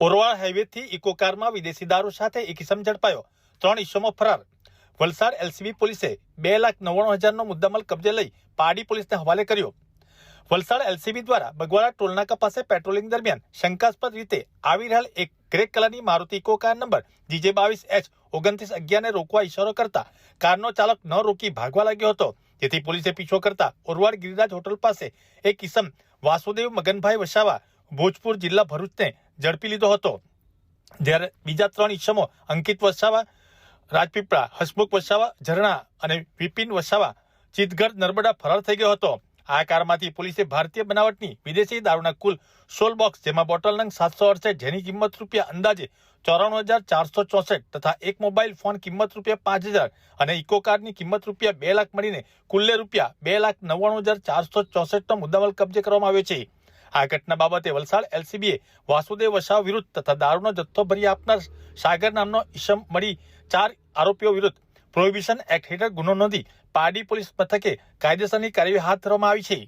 ઓરવાળ હાઈવેથી eco કારમાં વિદેશી દારૂ સાથે એક ઇસમ ઝડપાયો. ત્રણ ઇસમો ફરાર. વલસાડ એલસીબી પોલીસે બે લાખ નવ્વાણું હજારનો મુદ્દામાલ કબજે લઈ પાડી પોલીસને હવાલે કર્યો. વલસાડ એલસીબી દ્વારા બગવાડા ટોલનાકા પાસે પેટ્રોલિંગ દરમિયાન શંકાસ્પદ રીતે આવી રહેલ એક ગ્રે કલરની Maruti Eeco car number GJ બાવીસ એચ ઓગણત્રીસ અગિયારને રોકવા ઇશારો કરતા કારનો ચાલક ન રોકી ભાગવા લાગ્યો હતો. જેથી પોલીસે પીછો કરતા ઓરવાડ ગિરિરાજ હોટલ પાસે એક કિસમ વાસુદેવ મગનભાઈ વસાવા ભોજપુર જિલ્લા ભરૂચને ઝડપી લીધો હતો. જ્યારે બીજા ત્રણ ઇસમો અંકિત વસાવા, રાજપીપળા, હસમુખ વસાવા, ઝરણા અને વિપિન વસાવા ચિતગઢ, નર્મદા ફરાર થઈ ગયો હતો. આ કારમાંથી પોલીસે ભારતીય બનાવટની વિદેશી દારૂના કુલ સોળ બોક્સ, જેમાં બોટલ નંગ સાતસો અડસઠ, જેની કિંમત રૂપિયા અંદાજે ચોરાણું હજાર ચારસો ચોસઠ તથા એક મોબાઈલ ફોન કિંમત રૂપિયા પાંચ હજાર અને ઇકો કારની કિંમત રૂપિયા બે લાખ મળીને કુલ્લે રૂપિયા બે લાખ નવ્વાણું હજાર ચારસો ચોસઠનો મુદ્દામાલ કબજે કરવામાં આવ્યો છે. આ ઘટના બાબતે વલસાડ એલસીબીએ વાસુદેવ વસાવા વિરુદ્ધ તથા દારૂનો જથ્થો ભરી આપનાર સાગર નામનો ઈશમ મળી ચાર આરોપીઓ વિરુદ્ધ પ્રોહિબિશન એક્ટ હેઠળ ગુનો નોંધી પારડી પોલીસ મથકે કાયદેસરની કાર્યવાહી હાથ ધરવામાં આવી છે.